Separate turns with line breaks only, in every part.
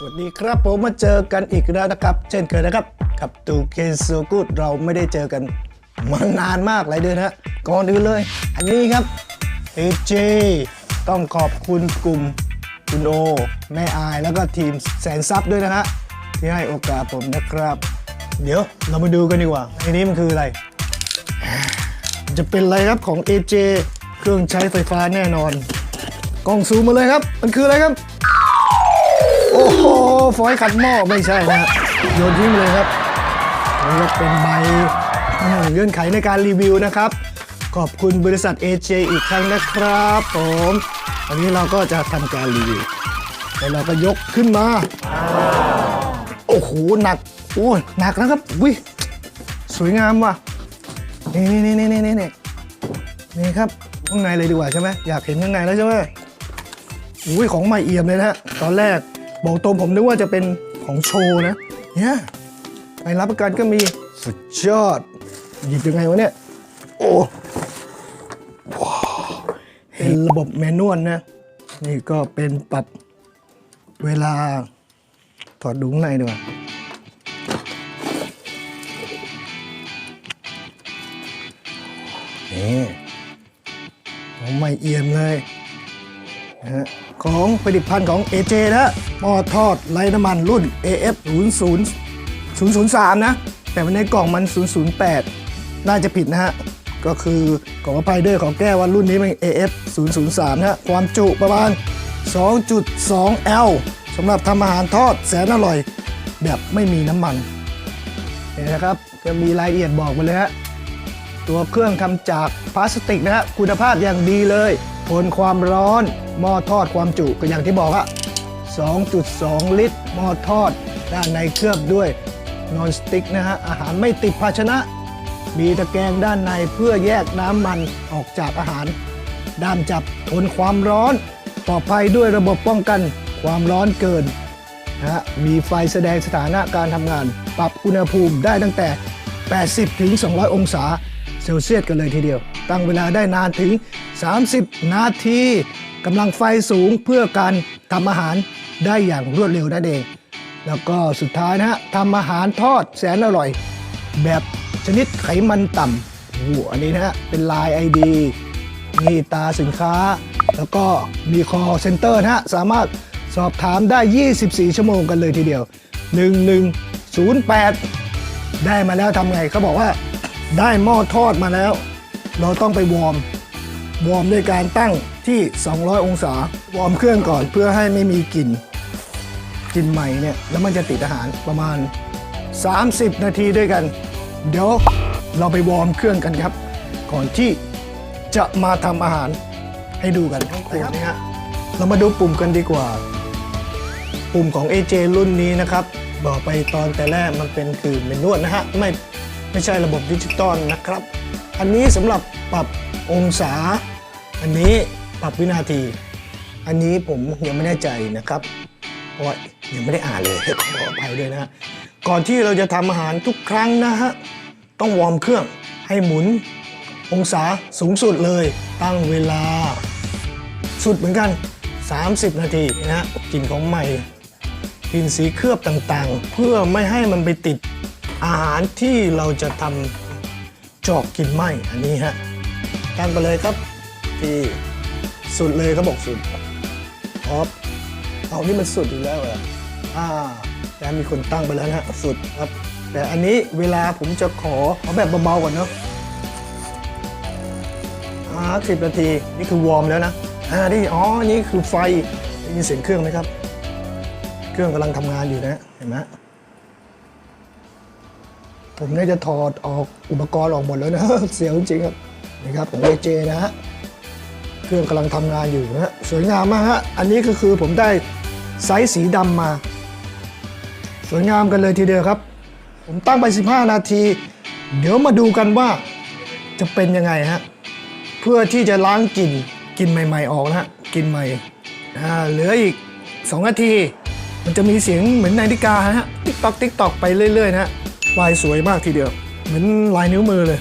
สวัสดีครับผมมาเจอกันอีกแล้วนะครับ เช่นเคยนะครับ กับตูเคนโซกูดเราไม่ได้เจอกันมานานมากหลายเดือนฮะก่อนอื่นเลย อันนี้ครับ AJ ต้องขอบคุณกลุ่มคุณโอแม่อายแล้วก็ทีมแสนซับด้วยนะฮะที่ให้โอกาสผมนะครับ เดี๋ยวเรามาดูกันดีกว่าไอ้นี้มันคืออะไร จะเป็นอะไรครับของ AJ เครื่องใช้ไฟฟ้าแน่นอน กล้องซูมมาเลยครับ มันคืออะไรครับ โอ้โหฟอยขัดหม้อไม่ใช่นะโยนทิ้งเลยครับนี่ก็เป็นใบเงื่อนไขในการรีวิวนะครับ ขอบคุณบริษัท AJ อีกครั้งนะครับผมวันนี้เราก็จะทำการรีวิวแล้วเราก็ยกขึ้นมา โอ้โห หนัก โอ้ยหนักนะครับวิสวยงามว่ะ นี่นี่นี่นี่นี่นี่นี่ครับ ข้างในเลยดีกว่าใช่ไหมอยากเห็นข้างในแล้วใช่ไหมอุ้ยของใหม่เอี่ยมเลยนะฮะ ตอนแรก บอกตรงผมนึกว่าจะเป็นของโชว์นะเนี่ยไปรับประกันก็มีสุดยอด หยิบยังไงวะเนี่ย โอ้ว้าวเป็นระบบแมนนวลนะ นี่ก็เป็นปรับเวลาถอดดูข้งในดีกว่านี่ของใหม่เอียมเลยนะฮะ ของผลิตภัณฑ์ของ AJ นะฮะหม้อทอดไร้น้ำมันรุ่น AF 00 003 นะ แต่ในกล่องมัน 008 น่าจะผิดนะฮะ ก็คือขออภัยด้วยของแก้ว่ารุ่นนี้มัน AF 003 นะความจุประมาณ 2.2 L สำหรับทำอาหารทอดแสนอร่อย แบบไม่มีน้ำมันเห็นนะครับจะมีรายละเอียดบอกมาเลยฮะตัวเครื่องทำจากพลาสติกนะฮะคุณภาพอย่างดีเลยทนความร้อน หม้อทอดความจุก็อย่างที่บอกอะ2.2 ลิตร หม้อทอด ด้านในเคลือบด้วยนอนสติ๊กนะฮะ อาหารไม่ติดภาชนะ มีตะแกรงด้านในเพื่อแยกน้ำมันออกจากอาหาร ด้ามจับทนความร้อน ปลอดภัยด้วยระบบป้องกันความร้อนเกินนะฮะ มีไฟแสดงสถานะการทำงาน ปรับอุณหภูมิได้ตั้งแต่ 80 ถึง 200 องศาเซลเซียสกันเลยทีเดียว ตั้งเวลาได้นานถึง 30 นาที กำลังไฟสูงเพื่อการทำอาหารได้อย่างรวดเร็วนั่นเอง แล้วก็สุดท้ายนะฮะทำอาหารทอดแสนอร่อย แบบชนิดไขมันต่ำโอ้โหอันนี้นะฮะเป็นลาย ID มีตาสินค้า แล้วก็มีคอเซ็นเตอร์นะฮะสามารถสอบถามได้ 24 ชั่วโมงกันเลยทีเดียว 1108 ได้มาแล้วทำไงเขาบอกว่าได้หม้อทอดมาแล้ว เราต้องไปวอร์ม วอร์มด้วยการตั้งที่ 200 องศา วอร์มเครื่องก่อนเพื่อให้ไม่มีกลิ่นกลิ่นใหม่เนี่ย แล้วมันจะติดอาหารประมาณ 30 นาทีด้วยกัน เดี๋ยวเราไปวอร์มเครื่องกันครับ ก่อนที่จะมาทำอาหารให้ดูกันทั้งครัวนะฮะเรามาดูปุ่มกันดีกว่า ปุ่มของ AJ รุ่นนี้นะครับ บอกไปตอนแต่แรกมันเป็นคือเมนนวดนะฮะไม่ไม่ใช่ระบบดิจิตอลนะครับ อันนี้สำหรับปรับ องศา อันนี้ปรับวินาที อันนี้ผมยังไม่แน่ใจนะครับ เพราะยังไม่ได้อ่านเลยขออภัยด้วยนะฮะก่อนที่เราจะทำอาหารทุกครั้งนะฮะ ต้องวอร์มเครื่องให้หมุน องศาสูงสุดเลย ตั้งเวลา สุดเหมือนกัน 30 นาทีนะฮะกลิ่นของใหม่กลิ่นสีเคลือบต่างๆ เพื่อไม่ให้มันไปติดอาหารที่เราจะทำจอกกลิ่นไหมอันนี้ฮะ ตั้งไปเลยครับที่สุดเลยเขาบอกสุดออฟเอานี่มันสุดอยู่แล้วเหรออ่าแล้วมีคนตั้งไปแล้วนะฮะสุดครับ แต่อันนี้เวลาผมจะขอเอาแบบเบาๆก่อนเนาะอ่าสิบนาทีนี่คือวอร์มแล้วนะอ่านี่อ๋อนี่คือไฟได้ยินเสียงเครื่องไหมครับ เครื่องกำลังทำงานอยู่นะเห็นไหมผมเนี่ยจะถอดออกอุปกรณ์ออกหมดแล้วนะเสียวจริงครับ นี่ครับของ AJ นะฮะเครื่องกำลังทำงานอยู่นะฮะสวยงามมากฮะอันนี้ก็คือผมได้ไซส์สีดำมา สวยงามกันเลยทีเดียวครับ ผมตั้งไป 15 นาที เดี๋ยวมาดูกันว่าจะเป็นยังไงฮะเพื่อที่จะล้างกลิ่นกลิ่นใหม่ ๆ ออกนะฮะกลิ่นใหม่อ่าเหลืออีก 2 นาที มันจะมีเสียงเหมือนนาฬิกาฮะติ๊กตอกติ๊กตอกไปเรื่อยๆนะฮะลายสวยมากทีเดียว เหมือนลายนิ้วมือเลย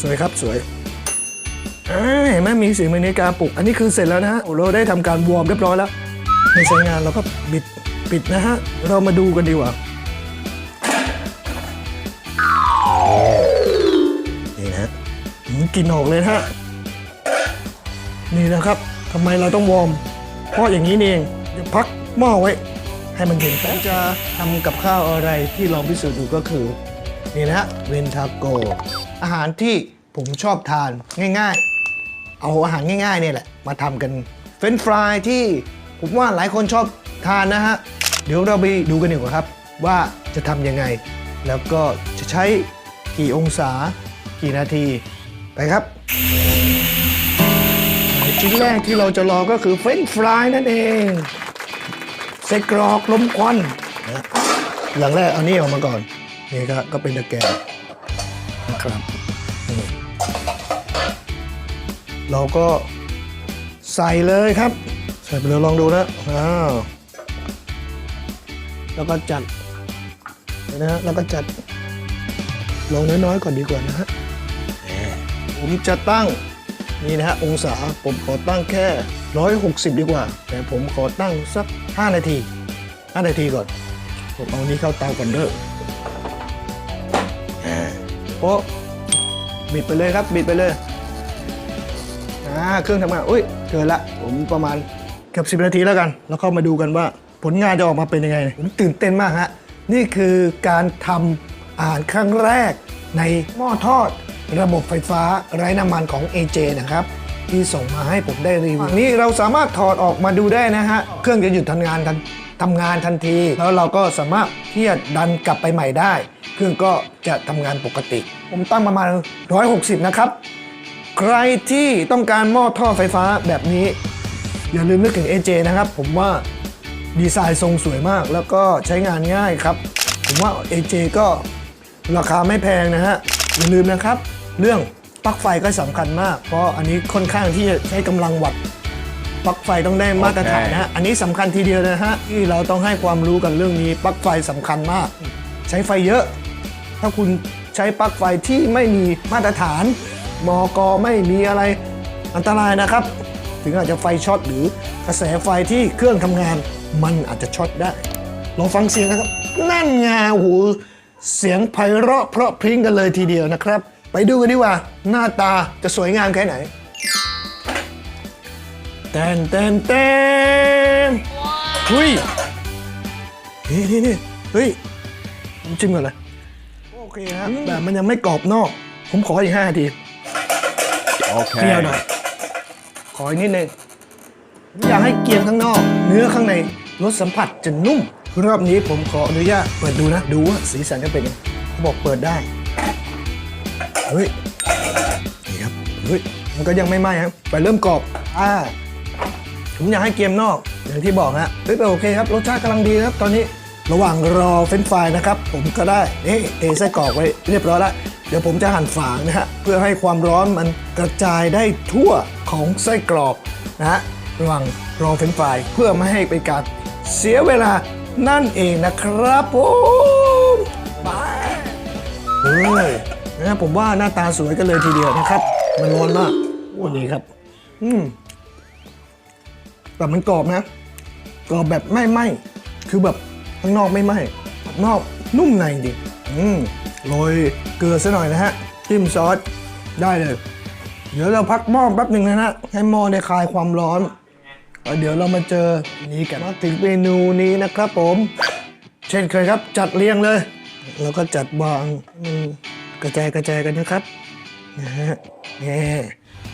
สวยครับสวยเห็นไหมมีสีมือนนการปลุก อันนี้คือเสร็จแล้วนะฮะเราได้ทำการวอร์มเรียบร้อยแล้ว ในใช้งานเราก็บิดปิดนะฮะ เรามาดูกันดีกว่า นี่นะหืมกลินออกเลยฮะ นี่นะครับทำไมเราต้องวอร์ม เพราะอย่างนี้เองเดี๋ยวพักหม้อไว้ ให้มันเย็นแป๊บจะทำกับข้าวอะไรที่ลองพิสูจน์ดูก็คือ นี่นะฮะเวนทาโก อาหารที่ผมชอบทานง่าย ๆ เอาอาหารง่ายๆเนี่ยแหละมาทำกันเฟรนช์ฟรายที่ผมว่าหลายคนชอบทานนะฮะ เดี๋ยวเราไปดูกันดีกว่าครับ ว่าจะทำยังไง แล้วก็จะใช้กี่องศากี่นาทีไปครับ ชิ้นแรกที่เราจะรอก็คือเฟรนช์ฟรายนั่นเองไส้กรอกลมควันนะอย่างแรกเอานี่ออกมาก่อนนี่ก็ก็เป็นตะแกรง ครับนี่เราก็ใส่เลยครับ ใส่ไปเลยลองดูนะอ้าวแล้วก็จัดเห็นะฮะแล้วก็จัดลงน้อยๆก่อนดีกว่านะฮะผมจะตั้งนี่นะฮะองศาผมขอตั้งแค่ 160 ดีกว่า แต่ผมขอตั้งสัก 5 นาที 5 นาทีก่อน ผมเอานี้เข้าเตาก่อนเด้ออ่าโอ้บิดไปเลยครับบิดไปเลยอ่าเครื่องทำงานอุ้ยเกินละผมประมาณเกือบ10นาทีแล้วกัน แล้วเข้ามาดูกันว่าผลงานจะออกมาเป็นยังไงผมตื่นเต้นมากฮะนี่คือการทำอาหารครั้งแรกในหม้อทอด ระบบไฟฟ้าไร้น้ำมันของ AJ นะครับ ที่ส่งมาให้ผมได้รีวิวนี่เราสามารถถอดออกมาดูได้นะฮะ เครื่องจะหยุดทำงานทันทำงานทันที แล้วเราก็สามารถที่จะดันกลับไปใหม่ได้ เครื่องก็จะทำงานปกติ ผมตั้งประมาณ 160 นะครับ ใครที่ต้องการหม้อท่อไฟฟ้าแบบนี้ อย่าลืมนึกถึง AJ นะครับ ผมว่าดีไซน์ทรงสวยมาก แล้วก็ใช้งานง่ายครับ ผมว่า AJ ก็ราคาไม่แพงนะฮะ อย่าลืมนะครับ เรื่องปลั๊กไฟก็สำคัญมาก เพราะอันนี้ค่อนข้างที่จะใช้กำลังวัตต์ปลั๊กไฟต้องได้มาตรฐานนะฮะอันนี้สำคัญทีเดียวนะฮะที่เราต้องให้ความรู้กันเรื่องนี้ปลั๊กไฟสำคัญมาก ใช้ไฟเยอะ ถ้าคุณใช้ปลั๊กไฟที่ไม่มีมาตรฐานมกไม่มีอะไรอันตรายนะครับ ถึงอาจจะไฟช็อตหรือกระแสไฟที่เครื่องทำงาน มันอาจจะช็อตได้ ลองฟังเสียงนะครับ นั่นไงโอ้โหเสียงไพเราะเพราะพริ้งกันเลยทีเดียวนะครับ ไปดูกันดีกว่า หน้าตาจะสวยงามแค่ไหนแตนแตนแตนเฮ้ยนี่นี่นี่เฮ้ยผมจิ้มก่อนเลยโอ เคครับแต่มันยังไม่กรอบนอก ผมขออีกห้านาทีเคี่ยว
Okay.
หน่อยขออีกนิดนึงผมอยากให้เกรียมข้างนอก เนื้อข้างในรสสัมผัสจะนุ่มรอบนี้ผมขออนุญาตเปิดดูนะ ดูว่าสีสันจะเป็นยังไงเขาบอกเปิดได้ เฮ้ยนี่ครับเฮ้ยมันก็ยังไม่ไหม้ครับไปเริ่มกรอบอ่าผมอยากให้เกรียมนอกอย่างที่บอกฮะเฮ้ยแต่โอเคครับรสชาติกำลังดีครับตอนนี้ ระหว่างรอเฟรนช์ฟรายนะครับ ผมก็ได้นี่เทไส้กรอกไว้เรียบร้อยแล้ว เดี๋ยวผมจะหั่นฝางนะฮะเพื่อให้ความร้อนมันกระจายได้ทั่วของไส้กรอกนะฮะระหว่างรอเฟรนช์ฟรายเพื่อไม่ให้เป็นการเสียเวลานั่นเองนะครับผมไปเฮ้ยนะผมว่าหน้าตาสวยกันเลยทีเดียวนะครับ มันร้อนมากวันนี้ครับ อืมแต่มันกรอบนะ กรอบแบบไม่ไหม้คือแบบ ข้างนอกไม่ไหม้ข้างนอกนุ่มในจริงอืมโรยเกลือซะหน่อยนะฮะจิ้มซอสได้เลย เดี๋ยวเราพักหม้อแป๊บหนึ่งนะฮะให้หม้อได้คลายความร้อนแล้วเดี๋ยวเรามาเจอนี้กันมาถึงเมนูนี้นะครับผม เช่นเคยครับจัดเรียงเลย แล้วก็จัดวางกระจายกระจายกันนะครับนะฮะนี่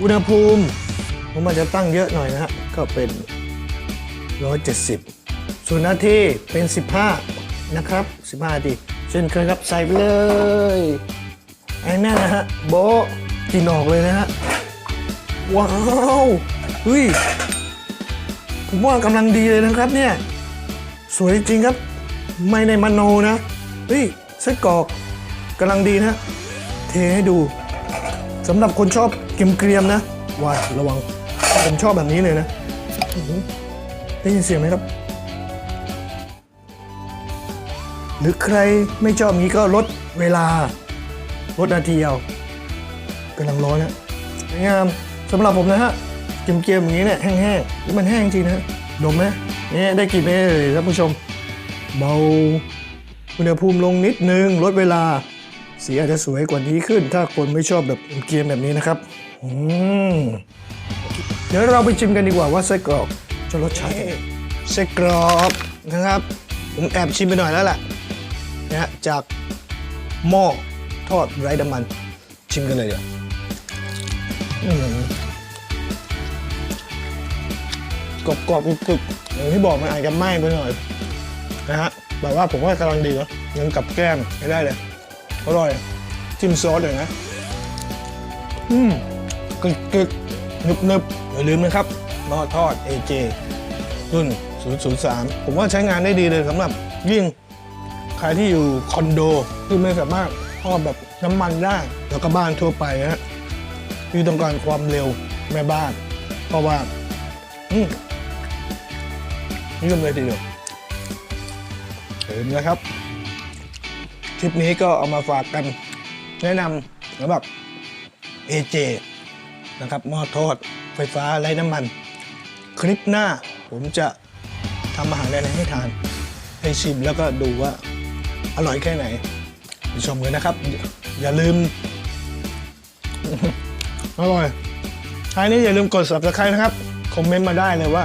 อุณหภูมิผมอาจจะตั้งเยอะหน่อยนะฮะก็เป็น 170 ส่วนนาทีเป็น 15 นะครับ 15นาทีเช่นเคยครับใส่ไปเลยไอ้นั่นนะฮะโบกินออกเลยนะฮะ ว้าวเฮ้ยผมว่ากำลังดีเลยนะครับเนี่ย สวยจริงครับ ไม่ในมโนนะเฮ้ยไส้กรอกกำลังดีนะเทให้ดูสำหรับคนชอบเกรียมๆนะว้าระวังผมชอบแบบนี้เลยนะได้ยินเสียงไหมครับ หรือใครไม่ชอบอย่างนี้ก็ลดเวลา ลดนาทีเอากำลังร้อนนะสวยงามสำหรับผมนะฮะเกรียมๆอย่างนี้เนี่ยแห้งๆมันแห้งจริงนะดมไหมนี่ได้กลิ่นไหมเอ่ยท่านผู้ชม เบาอุณหภูมิลงนิดนึงลดเวลา สีอาจจะสวยกว่านี้ขึ้น ถ้าคนไม่ชอบแบบเกรียมแบบนี้นะครับอืมเดี๋ยวเราไปชิมกันดีกว่าว่าไส้กรอกจะรสชาติไงไส้กรอกนะครับผมแอบชิมไปหน่อยแล้วแหละ นะฮะจากหม้อทอดไร้น้ำมัน ชิมกันเลยเดี๋ยวกรอบกรอบกรึบอย่างที่บอกมันอาจจะไหม้ไปหน่อยนะฮะแบบว่าผมว่ากำลังดีเนาะยังกับแก้มไม่ได้เลยอร่อยจิ้มซอสเลยนะ อืมกรึกกรึกนึบนึบอย่าลืมนะครับหม้อทอด AJ รุ่น 003 ผมว่าใช้งานได้ดีเลยสำหรับยิ่ง รที่อยู่คอนโดที่ไม่สามารถทอดแบบน้ำมันได้ แล้วก็บ้านทั่วไปฮะที่ต้องการความเร็วแม่บ้าน เพราะว่าอืมนิยมเลยทีเดียวเห็นนะครับ คลิปนี้ก็เอามาฝากกัน แนะนำสำหรับ AJ นะครับหม้อทอดไฟฟ้าไร้น้ำมัน คลิปหน้าผมจะทำอาหารอะไรให้ทาน ให้ชิมแล้วก็ดูว่า อร่อยแค่ไหนไปชมกันนะครับ อย่าลืม อร่อยท้ายนี้อย่าลืมกด subscribe นะครับ คอมเมนต์มาได้เลยว่า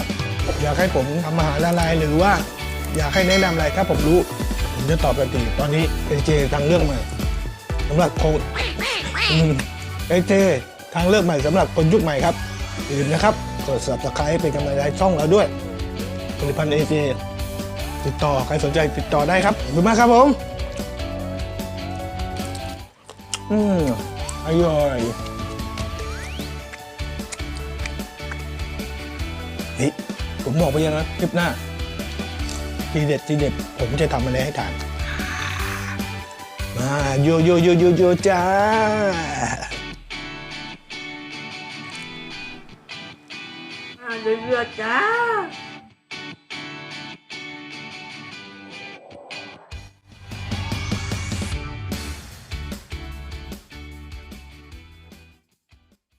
อยากให้ผมทำอาหารอะไรหรือว่า อยากให้แนะนำอะไรถ้าผมรู้ ผมจะตอบทันทีตอนนี้ AJ ทางเลือกใหม่สำหรับโคดเอเจทางเลือกใหม่สำหรับคนยุคใหม่ครับอย่าลืมนะครับกด subscribe เป็นกำลังใจช่องเราด้วยผลิตภัณฑ์เอเจ ติดต่อใครสนใจติดต่อได้ครับขอบคุณมากครับผม อืมอร่อยเฮ้ยผมบอกไปยังนะคลิปหน้าทีเด็ดทีเด็ด ผมจะทำอะไรให้ทาน มาโยโยโยโยโยจ้า
มาเรือยๆจ้า